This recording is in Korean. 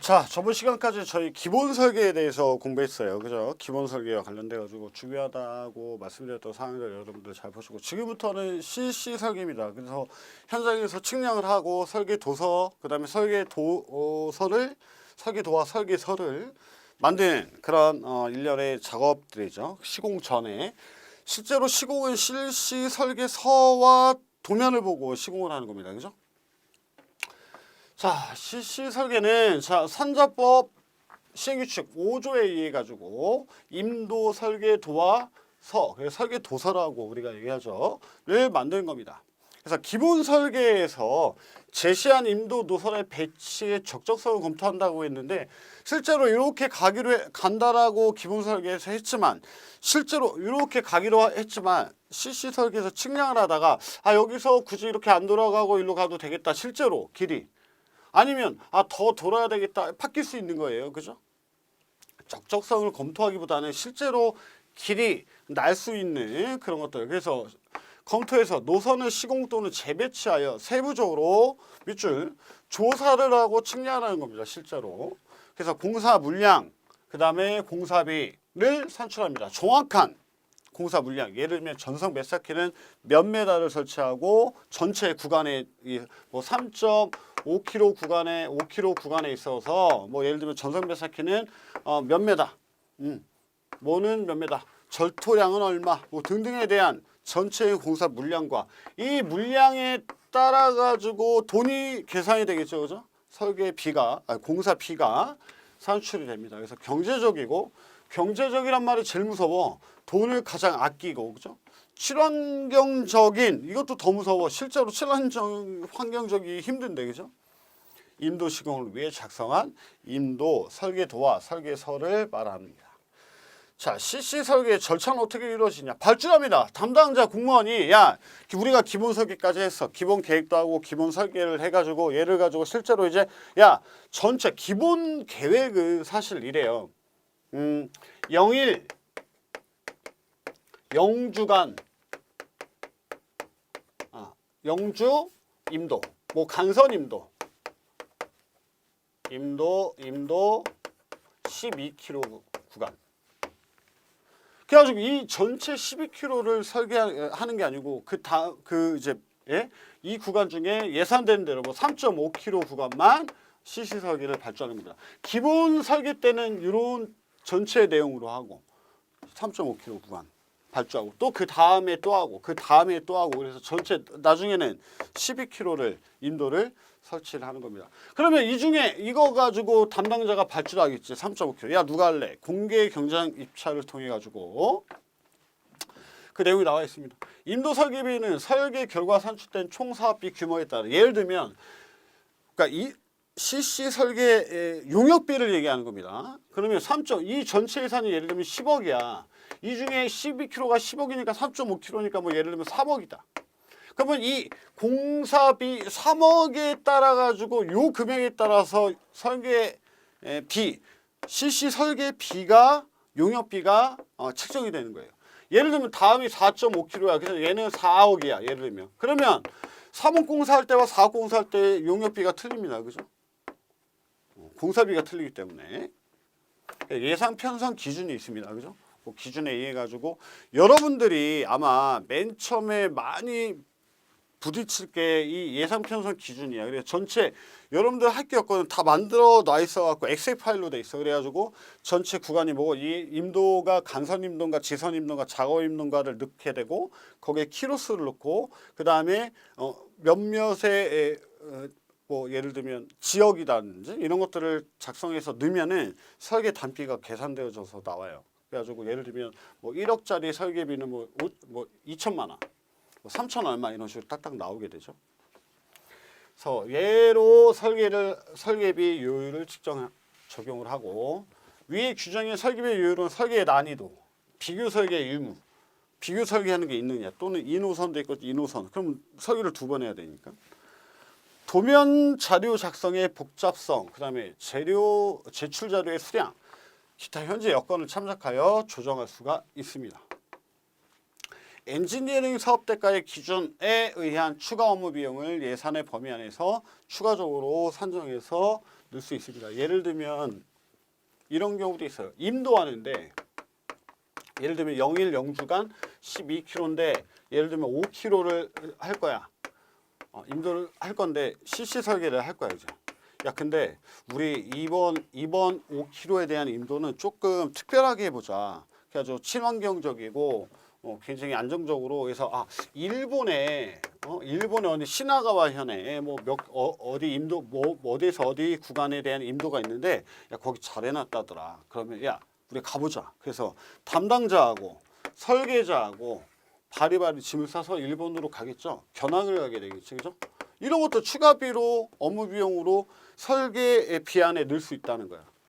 자, 저번 시간까지 저희 기본 설계에 대해서 공부했어요. 그죠? 기본 설계와 관련돼 가지고 중요하다고 말씀드렸던 사항들 여러분들 잘 보시고 지금부터는 CC 설계입니다. 그래서 현장에서 측량을 하고 설계 도서, 그다음에 설계 도서를 설계 도와 설계서를 만드는 그런 어, 일련의 작업들이죠. 시공 전에 실제로 시공은 실시 설계서와 도면을 보고 시공을 하는 겁니다. 그죠? 자, CC 설계는 자, 산자법 시행규칙 5조에 의해 가지고 임도 설계 도와서 그래서 설계 도서라고 우리가 얘기하죠.를 만드는 겁니다. 그래서 기본 설계에서 제시한 임도 노선의 배치의 적적성을 검토한다고 했는데 실제로 이렇게 가기로 해- 간다라고 기본 설계에서 했지만 실제로 이렇게 가기로 했지만 CC 설계에서 측량을 하다가 아 여기서 굳이 이렇게 안 돌아가고 일로 가도 되겠다 실제로 길이 아니면 아 더 돌아야 되겠다 바뀔 수 있는 거예요. 그죠? 적적성을 검토하기보다는 실제로 길이 날 수 있는 그런 것들. 그래서 검토해서 노선을 시공 또는 재배치하여 세부적으로 밑줄 조사를 하고 측량하는 겁니다 실제로. 그래서 공사 물량 그 다음에 공사비를 산출합니다. 정확한 공사 물량. 예를 들면 전성 메사키는 몇 메다를 설치하고 전체 구간에 뭐 3.5km 구간에 5km 구간에 있어서 뭐 예를 들면 전성 메사키는 어, 몇 메다 음, 뭐는 몇 메다 절토량은 얼마? 뭐 등등에 대한 전체 공사 물량과 이 물량에 따라 가지고 돈이 계산이 되겠죠 그죠? 설계 비가 아니, 공사 비가 산출이 됩니다 그래서 경제적이고 경제적이란 말이 제일 무서워. 돈을 가장 아끼고 그죠? 친환경적인 이것도 더 무서워. 실제로 친환경 환경적이 힘든데 그죠? 임도 시공을 위해 작성한 임도 설계도와 설계서를 말합니다. 자, CC 설계 절차는 어떻게 이루어지냐? 발주합니다. 담당자 공무원이 야, 우리가 기본 설계까지 했어. 기본 계획도 하고 기본 설계를 해 가지고 얘를 가지고 실제로 이제 야, 전체 기본 계획은 사실 이래요. 음, 영일 영주간 아, 영주 임도 뭐 간선 임도 임도 임도 12km 구간 그래가지고 이 전체 12km를 설계하는 게 아니고 그다그 이제 예? 이 구간 중에 예산된 대로 뭐 3.5km 구간만 CC 설계를 발주합니다. 기본 설계 때는 이런 전체 내용으로 하고 3.5km 구간 발주하고 또 그 다음에 또 하고 그 다음에 또 하고 그래서 전체 나중에는 12km를 인도를 설치를 하는 겁니다. 그러면 이 중에 이거 가지고 담당자가 발주를 하겠지 3.5km. 야 누가 할래? 공개 경쟁 입찰을 통해 가지고 그 내용이 나와 있습니다. 인도 설계비는 설계 결과 산출된 총 사업비 규모에 따라 예를 들면 그러니까 이 CC 설계의 용역비를 얘기하는 겁니다. 그러면 3점 이 전체 예산이 예를 들면 10억이야. 이 중에 12km가 10억이니까 3.5km니까 뭐 예를 들면 3억이다. 그러면 이 공사비 3억에 따라 가지고 요 금액에 따라서 설계 에, 비 CC 설계 비가 용역비가 어, 책정이 되는 거예요. 예를 들면 다음이 4.5km야. 그래서 얘는 4억이야. 예를 들면 그러면 3억 공사할 때와 4억 공사할 때 용역비가 틀립니다. 그죠? 공사비가 틀리기 때문에 예상 편성 기준이 있습니다. 그죠? 그 기준에 의해 가지고 여러분들이 아마 맨 처음에 많이 부딪힐 게 이 예상 편성 기준이야. 그래서 전체 여러분들 할게 없거든 다 만들어 놔 있어 갖고 엑셀 파일로 돼 있어. 그래 가지고 전체 구간이 뭐고 이 임도가 간선 임도인가 지선 임도인가 작업 임도인가를 넣게 되고 거기에 키로수를 넣고 그다음에 어 몇몇의 에, 어, 뭐 예를 들면 지역이라든지 이런 것들을 작성해서 넣으면은 설계 단비가 계산되어져서 나와요. 그래가지고 예를 들면 뭐 1억짜리 설계비는 뭐, 오, 뭐 2천만 원, 뭐 3천 얼마 이런 식으로 딱딱 나오게 되죠. 그래서 예로 설계를 설계비 요율을 측정 적용을 하고 위에 규정의 설계비 요율은 설계의 난이도, 비교 설계 의무, 비교 설계하는 게 있느냐 또는 2노선도 있고 2노선 그럼 설계를 두 번 해야 되니까 도면 자료 작성의 복잡성, 그 다음에 재료 제출 자료의 수량, 기타 현재 여건을 참작하여 조정할 수가 있습니다. 엔지니어링 사업 대가의 기준에 의한 추가 업무 비용을 예산의 범위 안에서 추가적으로 산정해서 넣을 수 있습니다. 예를 들면 이런 경우도 있어요. 임도하는데 예를 들면 0일 0주간 12km인데 예를 들면 5km를 할 거야. 어, 임도를 할 건데 CC 설계를 할 거야 이제. 야 근데 우리 이번 이번 5km에 대한 임도는 조금 특별하게 해보자. 그래가지고 친환경적이고 어, 굉장히 안정적으로 해서 아 일본에 어, 일본의 어디 시나가와 현에 뭐몇 어, 어디 임도 뭐 어디에서 어디 구간에 대한 임도가 있는데 야 거기 잘 해놨다더라. 그러면 야 우리 가보자. 그래서 담당자하고 설계자하고 바리바리 짐을 싸서 일본으로 가겠죠. 견학을 가게 되겠죠. 그죠? 이런 것도 추가 비로 업무 비용으로 설계의 비안에 넣을 수 있다는 거야.